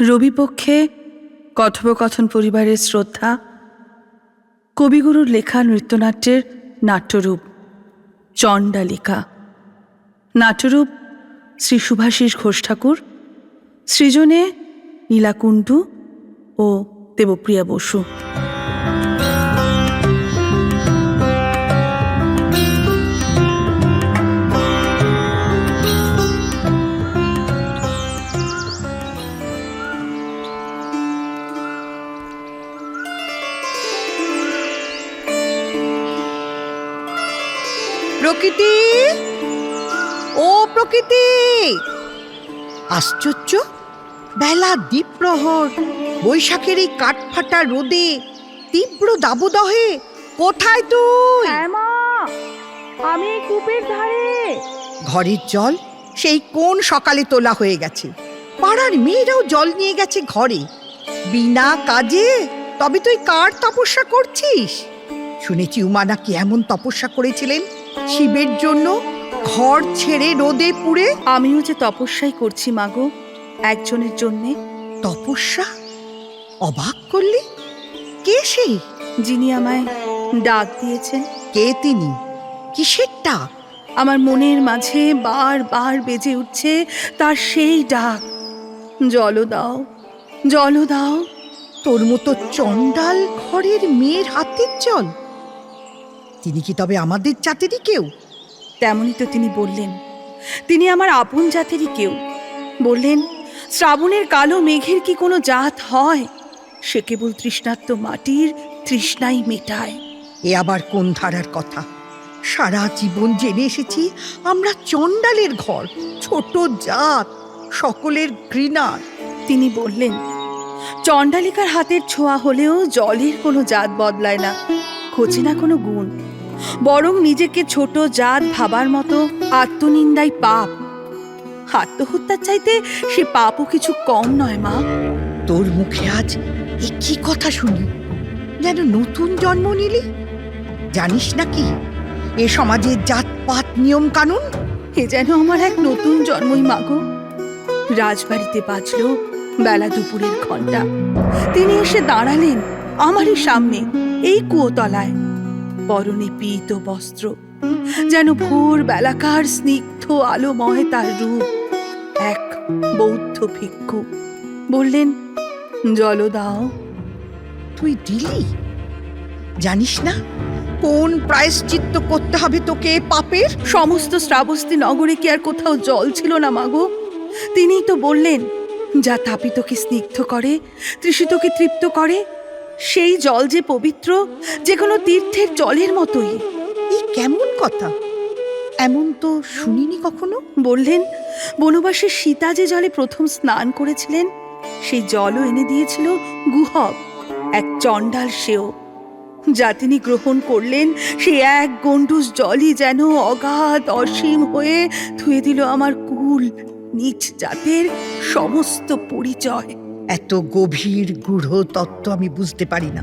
রবিপক্ষে কথোপকথন পরিবারের শ্রদ্ধা, কবিগুরুর লেখা নৃত্যনাট্যের নাট্যরূপ, চণ্ডালিকা। নাট্যরূপ শ্রী সুভাষিস ঘোষ ঠাকুর, সৃজনে নীলাকুণ্ডু ও দেবপ্রিয়া বসু। প্রকৃতি? ও প্রকৃতি! আশ্চর্য! বেলা দ্বীপ্রহর বৈশাখের এই কাঠফাটা রোদে তীব্র দাবদাহে কোথায় তুই? হ্যাঁ আমি কূপের ধারে। ঘরের জল সেই কোন সকালে তোলা হয়ে গেছে? পাড়ার মেয়েরাও জল নিয়ে গেছে ঘরে। বিনা কাজে তবে তুই কার তপস্যা করছিস? শুনেছি উমা নাকি এমন তপস্যা করেছিলেন শিবের জন্য ঘর ছেড়ে রোদে পুড়ে আমিও যে তপস্যাই করছি মাগো একজনের জন্যে। তপস্যা? অবাক করলি? কে সেই? যিনি আমায় ডাক দিয়েছেন। কে তিনি? কিসের ডাক? আমার মনের মাঝে বার বার বেজে উঠছে তার সেই ডাক। জল দাও জল দাও। তোর মতো চণ্ডাল ঘরের মেয়ের হাতের জল। তিনি কি তবে আমাদের জাতেরই কেউ? তেমনই তো তিনি বললেন। তিনি আমার আপন জাতেরই কেউ। বললেন শ্রাবণের কালো মেঘের কি কোনো জাত হয়? সে কেবল তৃষ্ণার্ত মাটির তৃষ্ণাই মেটায়। এ আবার কোন ধারার কথা? সারা জীবন জেনে এসেছি আমরা চণ্ডালের ঘর ছোট জাত সকলের ঘৃণা। তিনি বললেন চণ্ডালিকার হাতের ছোঁয়া হলেও জলের কোনো জাত বদলায় না খোঁজে না কোনো গুণ। বরং নিজেকে ছোট জাত ভাবার মতো আত্মনিন্দাই পাপ। আত্মহত্যার চাইতে সে পাপও কিছু কম নয় মা। তোর মুখে আজ এ কি কথা শুনি। যেন নতুন জন্ম নিলি। জানিস নাকি এ সমাজের জাতপাত নিয়ম কানুন এ যেন আমার এক নতুন জন্মই মাগো রাজবাড়িতে বাজল বেলা দুপুরের ঘণ্টা তিনি এসে দাঁড়ালেন আমারই সামনে এই কুয়োতলায়। পরনে পীত বস্ত্র যেন ভোর বেলাকার স্নিগ্ধ আলোময় তার রূপ। এক বৌদ্ধ ভিক্ষু বললেন জল দাও। তুই দিলি? জানিস না? কোন প্রায়শ্চিত্ত করতে হবে তোকে পাপের? সমস্ত শ্রাবস্তি নগরে কি আর কোথাও জল ছিল না মাগো তিনিই তো বললেন যা তাপিতকে স্নিগ্ধ করে তৃষিতকে তৃপ্ত করে সেই জল যে পবিত্র যে কোনো তীর্থের জলের মতোই। এই কেমন কথা? এমন তো শুনিনি কখনো? বললেন বনবাসে সীতা যে জলে প্রথম স্নান করেছিলেন সেই জলও এনে দিয়েছিল গুহক এক চণ্ডাল সেও। যা তিনি গ্রহণ করলেন সে এক গণ্ডুস জলই যেন অগাধ অসীম হয়ে ধুয়ে দিল আমার কুল নিচ জাতের সমস্ত পরিচয়। এত গভীর, গূঢ় তত্ত্ব আমি বুঝতে পারি না।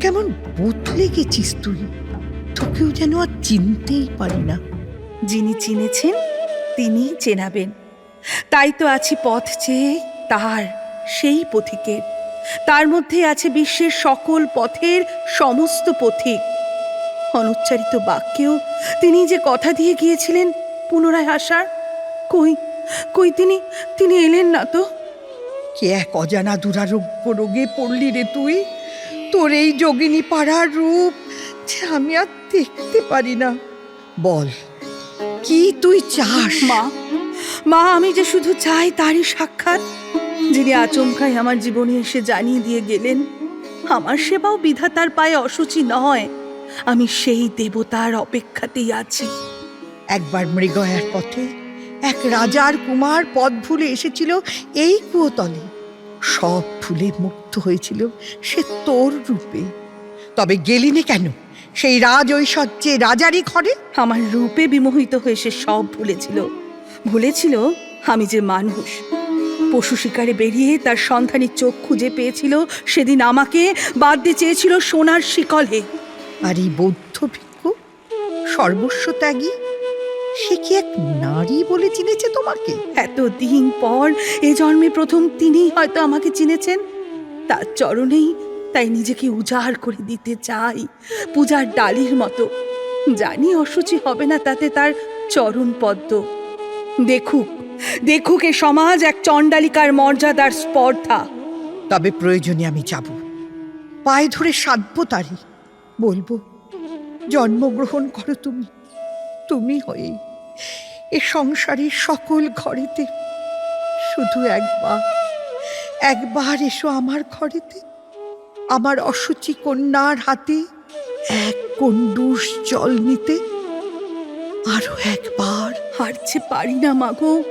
কেমন বদলে গেছিস তুই? তোকেও যেন আর চিনতেই পারি না। যিনি চিনেছেন তিনি চেনাবেন। তাই তো আছি পথ চেয়ে তার সেই পথিকের তার মধ্যে আছে বিশ্বের সকল পথের সমস্ত পথিক। অনুচ্চারিত বাক্যেও তিনি যে কথা দিয়ে গিয়েছিলেন পুনরায় আসার, কই কই তিনি তিনি এলেন না তো? কে এক অজানা দুরারোগ্য রোগে পড়লি রে তুই? তোর এই যোগিনী পাড়ার রূপ যে আমি আর দেখতে পারি না। বল কি তুই চাস? মা মা আমি যে শুধু চাই তারই সাক্ষাৎ। যিনি আচমকাই আমার জীবনে এসে জানিয়ে দিয়ে গেলেন আমার সেবাও বিধাতার পায়ে অসুচি নয়। আমি সেই দেবতার অপেক্ষাতেই আছি। একবার মৃগয়ার পথে এক রাজার কুমার পথ ভুলে এসেছিল এই কুয়োতলে। সব ফুলে মুগ্ধ হয়েছিল সে তোর রূপে। তবে গেলিনে কেন? সেই রাজ ঐশ্বর্যে রাজারই ঘরে? আমার রূপে বিমোহিত হয়ে সে সব ভুলেছিল। ভুলেছিল আমি যে মানুষ। পশু শিকারে বেরিয়ে তার সন্ধানী চোখ খুঁজে পেয়েছিল সেদিন আমাকে বাঁধতে চেয়েছিল সোনার শিকলে। আর এই বৌদ্ধ ভিক্ষু সর্বস্ব ত্যাগী? সে কি এক নারী বলে চিনেছে তোমাকে? এতদিন পর এ জন্মে প্রথম তিনিই হয়তো আমাকে চিনেছেন। তার চরণেই তাই নিজেকে উজাড় করে দিতে চাই পূজার ডালির মতো। জানি অসুচি হবে না তাতে তার চরণ পদ্ম। দেখুক দেখুক এ সমাজ এক চণ্ডালিকার মর্যাদার স্পর্ধা। তবে প্রয়োজনে আমি যাব। পায়ে ধরে সাধবো তারি বলব জন্মগ্রহণ করো তুমি। তুমি হয়ে এ সংসারের সকল ঘরেতে শুধু একবার একবার এসো আমার ঘরেতে আমার অসুচি কন্যার হাতে এক কন্ডুস জল নিতে। আরও একবার। হারছে পারি না মাগো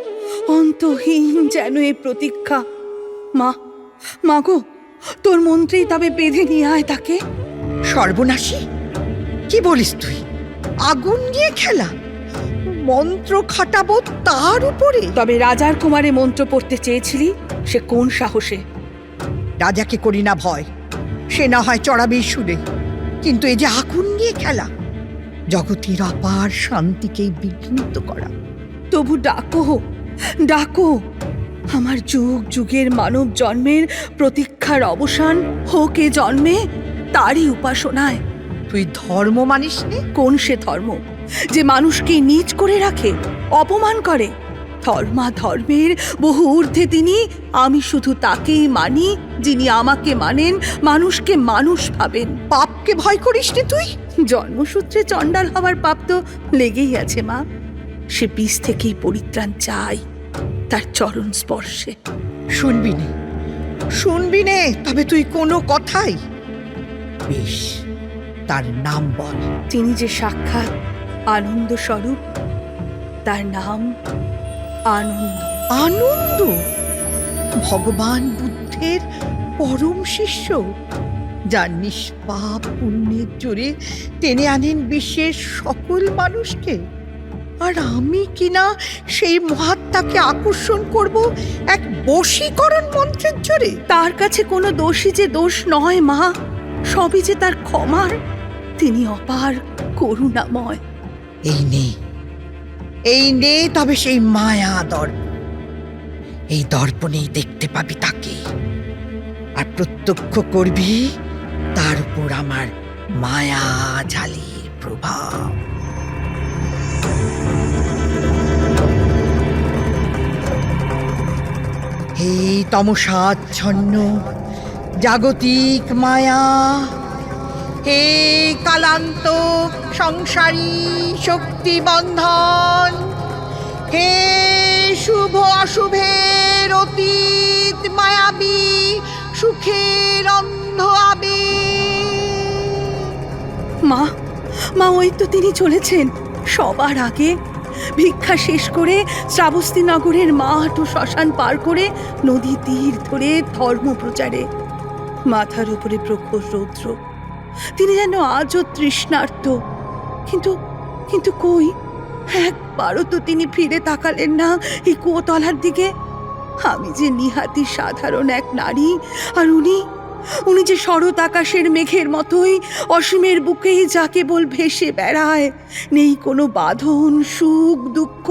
অন্তহীন যেন এ প্রতীক্ষা। মা মাগো তোর মন্ত্রেই তবে বেঁধে নিয়ে আয় তাকে। সর্বনাশী কি বলিস তুই? আগুন নিয়ে খেলা? মন্ত্র খাটাবো তার উপরে? তবে রাজার কুমারে মন্ত্র পড়তে চেয়েছিলি সে কোন সাহসে? রাজাকে করি না ভয় সে না হয় চড়াবে শুনে কিন্তু এই যে আগুন নিয়ে খেলা জগতের অপার শান্তিকেই বিঘ্নিত করা। তবু ডাকো ডাকো। আমার যুগ যুগের মানব জন্মের প্রতীক্ষার অবসান হোক এ জন্মে তারই উপাসনায়। তুই ধর্ম মানিস নে কোন সে ধর্ম? যে মানুষকে নীচ করে রাখে অপমান করে। ধর্মা ধর্মের বহু ঊর্ধ্বে তিনি আমি শুধু তাকেই মানি যিনি আমাকে মানেন মানুষকে মানুষ ভাবেন। পাপকে ভয় করিস নে তুই? জন্মসূত্রে চণ্ডাল হওয়ার পাপ তো লেগেই আছে মা। সে বীজ থেকেই পরিত্রাণ চাই তার চরণ স্পর্শে। শুনবি নে শুনবি নে তবে তুই কোনো কথাই। বেশ তার নাম বল। তিনি যে সাক্ষাৎ আনন্দ স্বরূপ তার নাম আনন্দ। আনন্দ? ভগবান বুদ্ধের পরম শিষ্য যার নিষ্পাপ পুণ্যের জোরে টেনে আনেন বিশ্বের সকল মানুষকে। আর আমি কিনা সেই মহাত্মাকে আকর্ষণ করব এক বশীকরণ মন্ত্রের জোরে? তার কাছে কোনো দোষী যে দোষ নয় মা সবই যে তার ক্ষমার। তিনি অপার করুণাময়। এই নে এই নে তবে সেই মায়া দর্প। এই দর্পণেই দেখতে পাবি তাকে। আর প্রত্যক্ষ করবি, তার উপর আমার মায়া জালির প্রভাব। এই তমসাচ্ছন্ন, জাগতিক মায়া হে কালান্ত সংসারী শক্তি বন্ধন হে শুভ অশুভের অতীত মায়াবী সুখের অন্ধ আবেগ। মা মা, ওই তো তিনি চলেছেন। সবার আগে ভিক্ষা শেষ করে শ্রাবস্তী নগরের মাঠ ও শ্মশান পার করে নদী তীর ধরে ধর্ম প্রচারে মাথার উপরে প্রখর রৌদ্র তিনি যেন আজও তৃষ্ণার্ত। কিন্তু কিন্তু কই? একবারও তো তিনি ফিরে তাকালেন না এই কুয়োতলার দিকে। আমি যে নিহাতি সাধারণ এক নারী, আর উনি উনি যে শরৎ আকাশের মেঘের মতোই অসীমের বুকেই যা কেবল ভেসে বেড়ায়, নেই কোনো বাঁধন, সুখ, দুঃখ,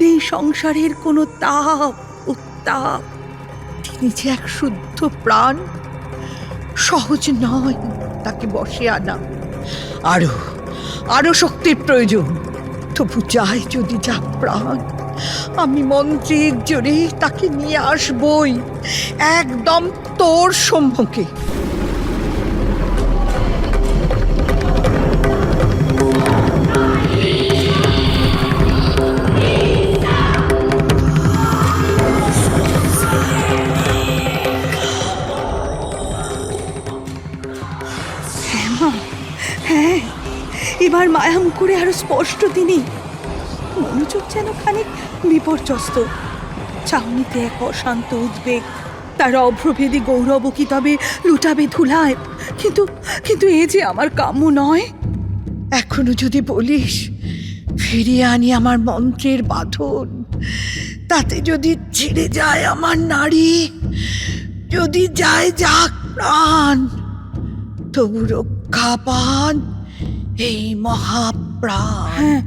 নেই সংসারের কোনো তাপ, উত্তাপ। তিনি যে এক শুদ্ধ প্রাণ, সহজ নয়। তাকে বসে আনা। আরও আরও শক্তির প্রয়োজন। তবু যাই যদি যা প্রাণ, আমি মন্ত্রীর জোরে তাকে নিয়ে আসবই। একদম তোর সম্মুখে। স্পষ্ট তিনি। মনোযোগ যেন খানিক বিপর্যস্ত। চাউনিতে এক অশান্ত উদ্বেগ। তার অভ্রভেদী গৌরব কি তবে লুটাবে ধুলায়। কিন্তু কিন্তু এ যে আমার কাম্য নয়। এখনও যদি বলিস, ফিরিয়ে আনি আমার মন্ত্রের বাঁধন। তাতে যদি ছিঁড়ে যায় আমার নারী, যদি যায় যাক প্রাণ, তবু রক্ষা পান এই মহাপ্রাণ হ্যাঁ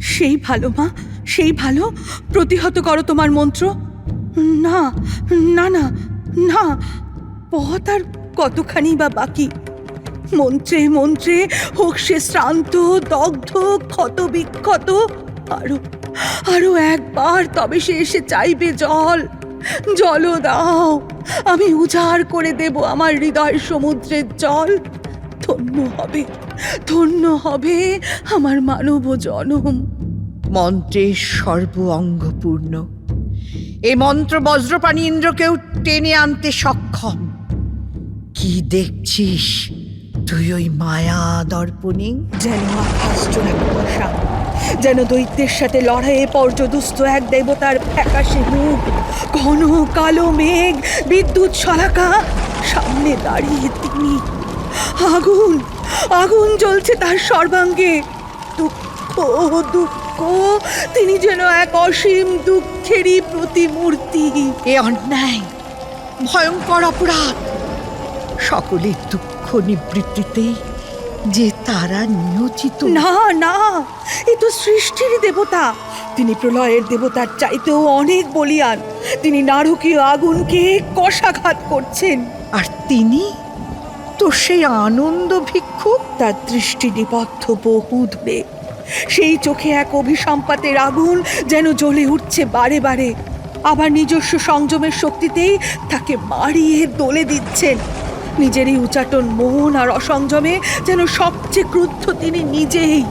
সেই ভালো, মা, সেই ভালো। প্রতিহত করো তোমার মন্ত্র। না না না না, পথ আর কতখানি বা বাকি? মন্ত্রে মন্ত্রে, হোক সে শ্রান্ত, দগ্ধ, ক্ষত, বিক্ষত, আরও আরও একবার তবে সে এসে চাইবে জল। জলও দাও, আমি উজাড় করে দেব আমার হৃদয় সমুদ্রের জল। ধন্য হবে। ধন্য হবে আমার মানব জনম। মন্ত্রের সর্ব অঙ্গপূর্ণ এ মন্ত্র বজ্রপাণি ইন্দ্রকেও টেনে আনতে সক্ষম। কি দেখছিস? তুই ওই মায়া দর্পণে? যেন আকাশ যেন দৈত্যের সাথে লড়াইয়ে পর্যদুস্ত এক দেবতার ফ্যাকাশে মুখ ঘন কালো মেঘ বিদ্যুৎ শলাকা সামনে দাঁড়িয়ে তিনি আগুন আগুন জ্বলছে তার সর্বাঙ্গে। দুঃখ দুঃখ তিনি যেন এক অসীম দুঃখেরই প্রতিমূর্তি। এ অন্যায় ভয়ঙ্কর অপরাধ। সকলের দুঃখ নিবৃত্তিতেই যে তারা নিয়োজিত। না না এ তো সৃষ্টির দেবতা। তিনি প্রলয়ের দেবতার চাইতেও অনেক বলিয়ান। তিনি নারকীয় আগুনকে কষাঘাত করছেন। আর তিনি তো সেই আনন্দ ভিক্ষুক তার দৃষ্টি নিবদ্ধ বহু দূরে সেই চোখে এক অভিসম্পাতের আগুন যেন জ্বলে উঠছে বারে বারে। আবার নিজস্ব সংযমের শক্তিতেই তাকে মারিয়ে দোলে দিচ্ছেন। নিজেরই উচাটন মন আর অসংযমে যেন সবচেয়ে ক্রুদ্ধ তিনি নিজেই।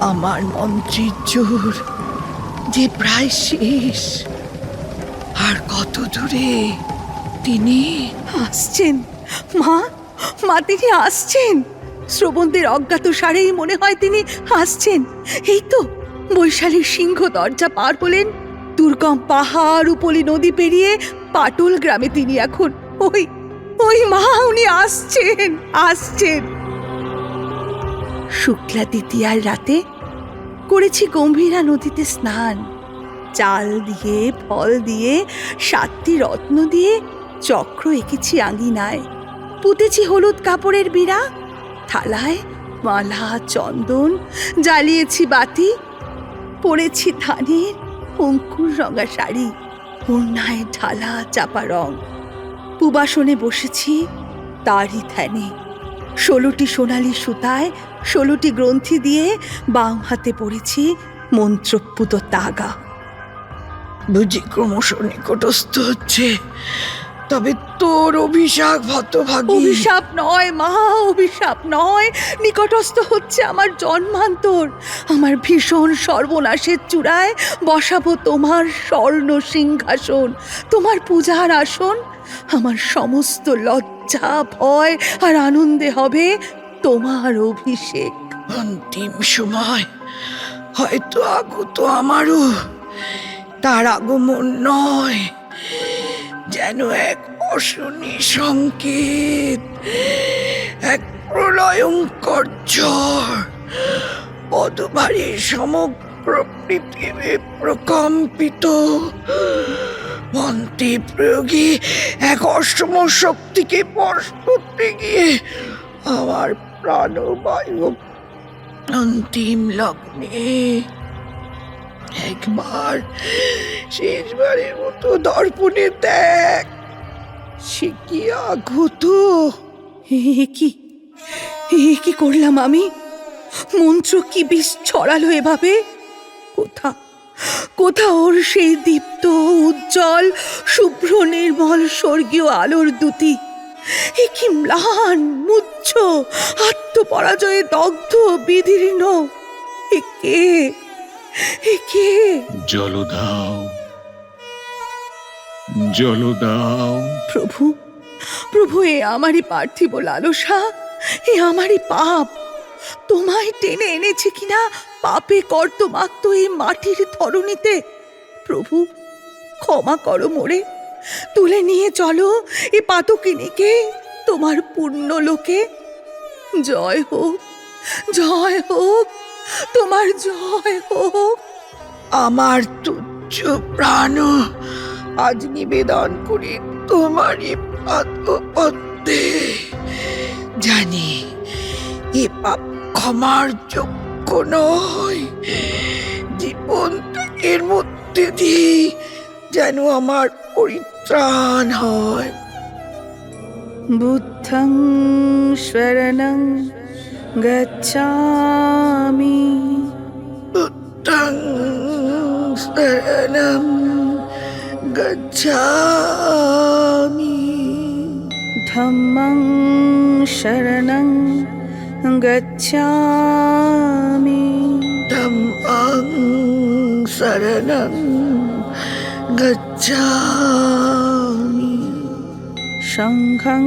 আমার মন্ত্রীর জোর, যে প্রায় শেষ। আর কত দূরে তিনি? আসছেন। মা মা তিনি আসছেন। শ্রবণদের অজ্ঞাত সারেই মনে হয় তিনি আসছেন। এই তো, বৈশালীর সিংহ দরজা পার হলেন। দুর্গম পাহাড় উপলি নদী পেরিয়ে পাটুল গ্রামে তিনি এখন। ওই ওই মা, উনি আসছেন আসছেন। শুক্লা দ্বিতীয়ার রাতে করেছি গম্ভীরা নদীতে স্নান। চাল দিয়ে, ফল দিয়ে, সাতটি রত্ন দিয়ে চক্র এঁকেছি আঙিনায়। পুঁতেছি হলুদ কাপড়ের বিড়া, থালায় মালা, চন্দন, জ্বালিয়েছি বাতি, পরেছি ধানের অঙ্কুর রঙা শাড়ি অন্যায় ঢালা চাপা রং। পুবাসনে বসেছি তারই ধ্যানে, ষোলোটি সোনালি সুতায় ষোলোটি গ্রন্থি দিয়ে বাম হাতে পড়েছি মন্ত্রপুত তাগা। বুঝি ক্রমশ নিকটস্থ হচ্ছে। তবে তোর অভিশাপ হতভাগী। অভিশাপ নয় মা অভিশাপ নয়। নিকটস্থ হচ্ছে আমার জন্মান্তর। আমার ভীষণ সর্বনাশের চূড়ায় বসাবো তোমার স্বর্ণ সিংহাসন তোমার পূজার আসন। আমার সমস্ত লজ্জা ভয় আর আনন্দে হবে তোমার অভিষেক। অন্তিম সময়। হয়তো আগত আমারও তার আগমন নয়। যেন এক অশনি সংকেত, এক প্রলয়ঙ্কর ঝড় সমগ্র পৃথিবী প্রকম্পিত। মন্ত্রে প্রয়োগে এক অসম শক্তিকে বশ করতে গিয়ে আমার প্রাণবায়ু অন্তিম লগ্নে একবার, শেষবারের মতো দর্পণে দেখ। সে কি আঘত? এ কি এ কি করলাম আমি? মন্ত্র কি বিষ ছড়ালো এভাবে? কোথা কোথা ওর সেই দীপ্ত, উজ্জ্বল, শুভ্র, নির্মল, স্বর্গীয় আলোর দুতি? এ কি ম্লান, মুচ্ছ, আত্মপরাজয়ে দগ্ধ, বিদীর্ণ? এ কে? কে? জল দাও। জল দাও। প্রভু প্রভু এ আমারই পার্থিব লালসা এ আমারই পাপ। তোমায় টেনে এনেছে কিনা পাপে কর্তমাক্ত এই মাটির ধরণীতে। প্রভু ক্ষমা করো মোরে। তুলে নিয়ে চলো এ পাতকিনীকে তোমার পূর্ণ লোকে জয় হোক। জয় হোক, তোমার জয় হোক। আমার তুচ্ছ প্রাণ আজ নিবেদন করি তোমারই পাদপদ্মে। জানি এ পাপ ক্ষমার যোগ্য নয়। জীবন এর মধ্যে দিয়ে যেন আমার পরিত্রাণ হয়। বুদ্ধং শরণং ഗച്ഛാമി. ശരണം ഗച്ഛാമി. ധമ്മം ശരണം ഗച്ഛാമി. ധമ്മം ശരണം ഗച്ഛാമി. സംഘം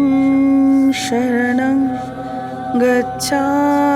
ശരണം 그처럼